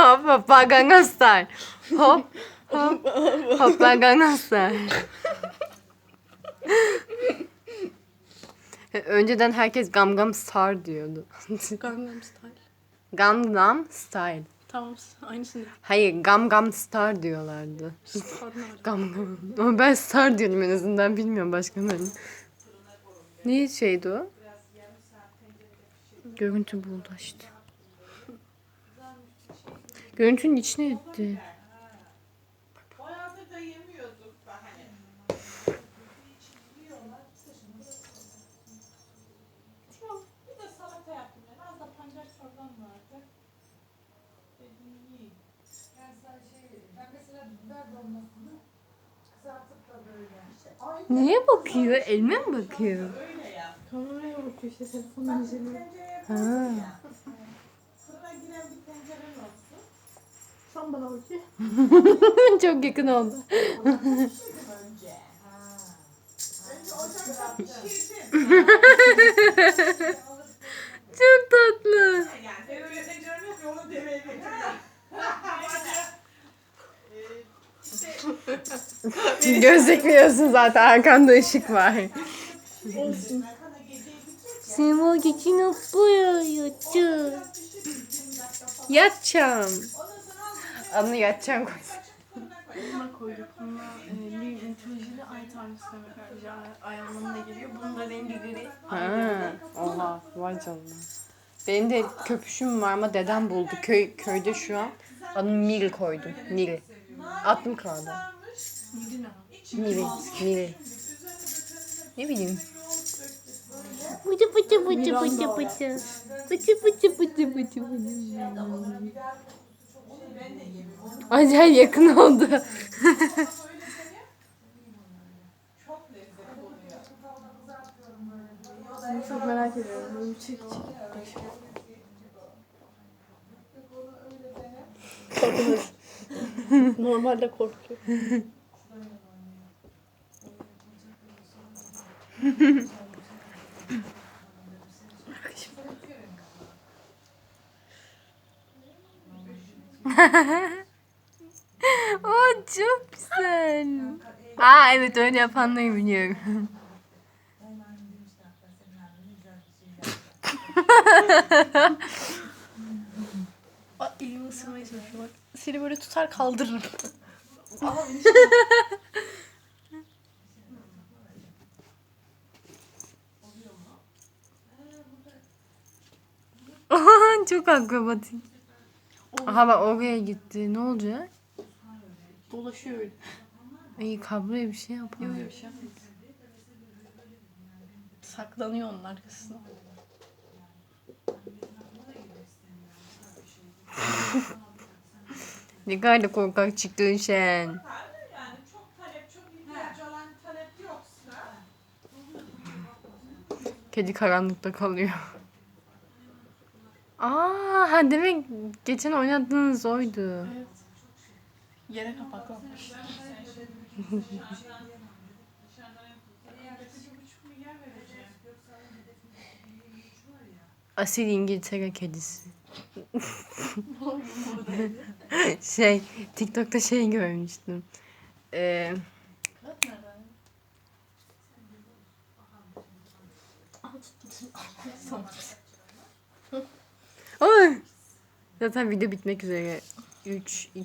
hop hoppa Gangnam Style. Hop hop hoppa Gangnam Style. Önceden herkes Gangnam Star diyordu. Gangnam Style. Gangnam Style. Tamam aynısını. Hayır Gangnam Star diyorlardı. Star nerede? Gangnam. Ama ben Star diyorum en azından bilmiyorum başkalarını. Ne şeydi o? Görüntü buldu işte. Görüntünün içine etti. Bayağıdır da yemiyorduk da hani. Çok. Bir de salata yaptım ben. Az da pancar çorbam vardı. Dedim yiyeyim. Ben sana şey vereyim. Ben mesela biber dolmasını kızartıp da böyle. İşte aynı Niye bakıyor? Elime mi bakıyor? Kameraya bakıyor işte telefonun üzerine. Tencereye Ha. Sen bana bakıyor. Çok yakın oldu. Önce. Ha. Önce ocakta pişirdim. Göz dikmiyorsun zaten arkanda ışık var. Sen o geçin yapıyor. Yatacağım. Adını yatacağım koy. Buna koyduk. Buna e, bir mitolojide ay tanrısı demek ay, anlamına geliyor. Bunun da rengi gri. Ha, oha vay canına. Benim de köpüşüm var ama dedem buldu. Köy, köyde şu an. Adını Mil koydum. Mil. Aklım kaldı. Mil. Mil. Ne bileyim. Bıcı bıcı bıcı bıcı bıcı. Bıcı bıcı bıcı bıcı bıcı. Acayip yakın oldu. Çok lezzetli oluyor. Seni çok merak ediyorum. Böyle bir çek çek. Normalde korkuyor. o çok güzel. Aa evet öyle yapanları biliyorum. Aa, elimi ısırmaya çalışıyor bak. Seni böyle tutar kaldırırım. Aha beni Oha, çok akrobatik. Aha bak oraya gitti. Ne olacak? dolaşıyor öyle. İyi kabloya bir şey yapalım. Yok yok bir şey yapmaz. Saklanıyor onun arkasına. Ne kadar da korkak çıktın sen. Kedi karanlıkta kalıyor. Aa, ha demek geçen oynadığınız oydu. Evet. Yere kapaklanmış. Asil İngiltere kedisi. şey, TikTok'ta şey görmüştüm. Ee? Ay. Zaten video bitmek üzere. 3, 2,